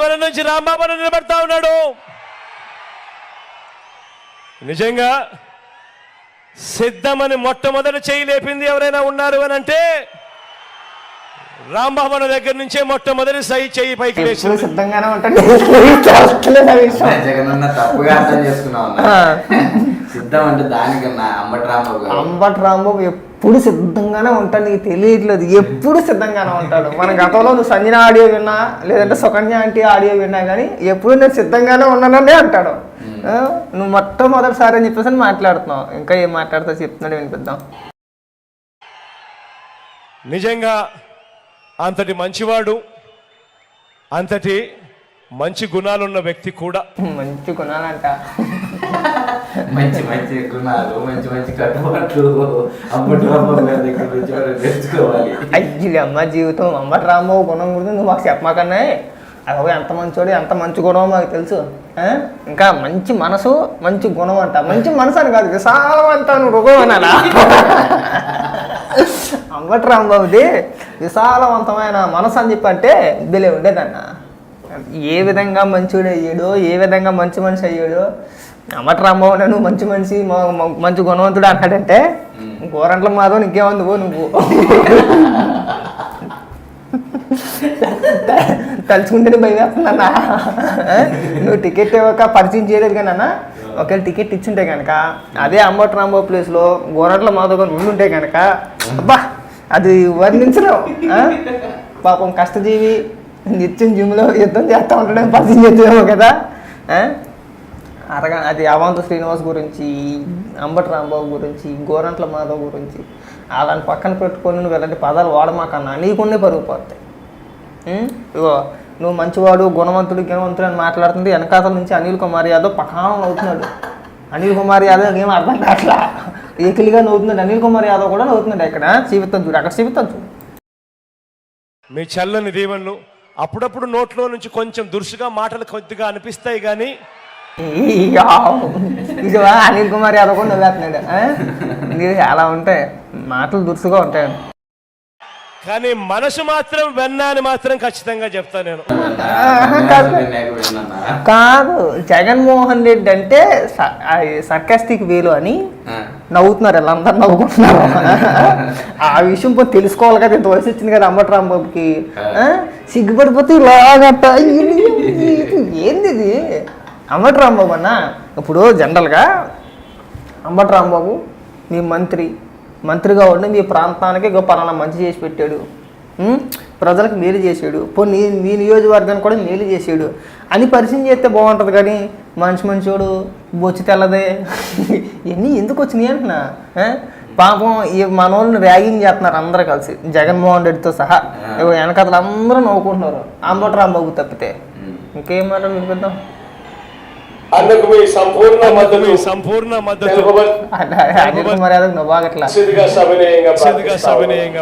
రాజభవన్ నుంచి రాంబాబు నిలబడతా ఉన్నాడు. నిజంగా సిద్ధమని మొట్టమొదటి చేయి లేపింది ఎవరైనా ఉన్నారు అని అంటే రాంబాబు దగ్గర నుంచే మొట్టమొదటి సై చెయ్యి పైకి సిద్ధంగానే ఉంటాడు? జగనన్న తప్పుగా అర్థం చేసుకున్నావు. సిద్ధం అంటే దానికన్నా అంబటి రాంబాబు అంబట్ రాంబాబు ఎప్పుడు సిద్ధంగానే ఉంటాడు నీకు తెలియట్లేదు. ఎప్పుడు సిద్ధంగానే ఉంటాడు. మన గతంలో నువ్వు సంజన ఆడియో విన్నా లేదంటే సుకన్య ఆంటీ ఆడియో విన్నా కానీ ఎప్పుడు నేను సిద్ధంగానే ఉన్నాననే అంటాడు. నువ్వు మొట్టమొదటిసారి అని చెప్పేసి అని మాట్లాడుతున్నావు. ఇంకా ఏం మాట్లాడుతావు చెప్తున్నాడు వినిపిద్దాం. నిజంగా అంతటి మంచివాడు అంతటి మంచి గుణాలున్న వ్యక్తి కూడా. మంచి కొనాలంట మంచి మంచి గుణాలు మంచి మంచి కట్టుబాట్లు అంబటి రాంబాబు గారి దగ్గర నుంచి మనం నేర్చుకోవాలి. యాక్చువల్లీ అమ్మ జీవితం. అంబటి రాంబాబు గుణం గురించి నువ్వు మాకు చెప్పమాకనే. అవి ఎంత మంచోడు ఎంత మంచి గుణం మాకు తెలుసు. ఇంకా మంచి మనసు మంచి గుణం అంట. మంచి మనసు అని కాదు విశాలవంతాను రుగం అనాలా అంబటి రాంబాబుది విశాలవంతమైన మనసు అని చెప్పి అంటే ఇదిలే ఉండేదన్నా. ఏ విధంగా మంచివాడు అయ్యాడో ఏ విధంగా మంచి మనిషి అయ్యాడో అంబటి రాంబాబు నువ్వు మంచి మనిషి మంచి గుణవంతుడు అన్నాడంటే గోరంట్ల మాధవ్ ఇంకేముంది పో నువ్వు. తలుచుకుంటేనే భయం వేస్తుందన్న నువ్వు టికెట్ ఇవ్వక పరిచయం చేయలేదు కానీ అన్న ఒకవేళ టికెట్ ఇచ్చుంటే కనుక అదే అంబట్ రాంబాబు ప్లేస్లో గోరట్ల మాధవ్ గారు ఉండుంటే కనుక అబ్బా అది వర్ణించలేం ఆ? పాపం కష్టజీవి నిత్యం జిమ్లో యుద్ధం చేస్తూ ఉంటాడని పరిచయం చేద్దాము కదా. అరగా అరగ అది అవంతు శ్రీనివాస్ గురించి అంబటి రాంబాబు గురించి గోరంట్ల మాధవ్ గురించి అలాంటి పక్కన పెట్టుకొని నువ్వు ఇలాంటి పదాలు వాడమాకన్నా నీకున్నే పరుగు పోతాయి ఇగో నువ్వు మంచివాడు గుణవంతుడు గుణవంతుడు అని మాట్లాడుతుంది వెనకాతల నుంచి అనిల్ కుమార్ యాదవ్ పకానం అవుతున్నాడు అనిల్ కుమార్ యాదవ్ ఏం అర్థం కావట్లా? ఏకిలిగా నవ్వుతున్నాడు. అనిల్ కుమార్ యాదవ్ కూడా నవ్వుతున్నాడు ఇక్కడ? జీవితం చూడు. అక్కడ జీవితం చూడు. మీ చల్లని దీవెనలు అప్పుడప్పుడు నోట్లో నుంచి కొంచెం దురుసుగా మాటలు కొద్దిగా అనిపిస్తాయి కానీ అనిల్ కుమార్ యాదవ్ కూడా నవ్వేస్తున్నాడు ఆ? ఇది అలా ఉంటాయి మాటలు దురుసుగా ఉంటాయి. కానీ మనసు మాత్రం వెన్న అని మాత్రం ఖచ్చితంగా చెప్తా నేను. కాదు. జగన్మోహన్ రెడ్డి అంటే సర్కాస్టిక్ వేలు అని నవ్వుతున్నారు వీళ్ళందరూ నవ్వుకుంటున్నారు. ఆ విషయం పోయి తెలుసుకోవాలి కదా ఇంత వయసు వచ్చింది కదా అంబటి రాంబాబుకి? సిగ్గుపడిపోతే ఇలాగట ఏంది ఇది? అంబటి రాంబాబు అన్న ఇప్పుడు జనరల్గా అంబటి రాంబాబు మీ మంత్రి మంత్రిగా ఉండి మీ ప్రాంతానికి పలానా మంచి చేసి పెట్టాడు? ప్రజలకు మేలు చేసాడు. పోనీ మీ నియోజకవర్గానికి కూడా మేలు చేసాడు. అని పరిచయం చేస్తే బాగుంటుంది కానీ మనిషి మంచోడు బొచ్చి తెల్లదే. ఇవన్నీ ఎందుకు వచ్చినాయి అంటున్నా? పాపం ఈ మనోళ్ళని ర్యాగింగ్ చేస్తున్నారు అందరూ కలిసి. జగన్మోహన్ రెడ్డితో సహా. వెనకతలు అందరూ నవ్వుకుంటున్నారు. అంబటి రాంబాబు తప్పితే. ఇంకేం మాటలు వినిపిద్దాం అందుకు మీ సంపూర్ణ మద్దతు. సంపూర్ణ. సవినయంగా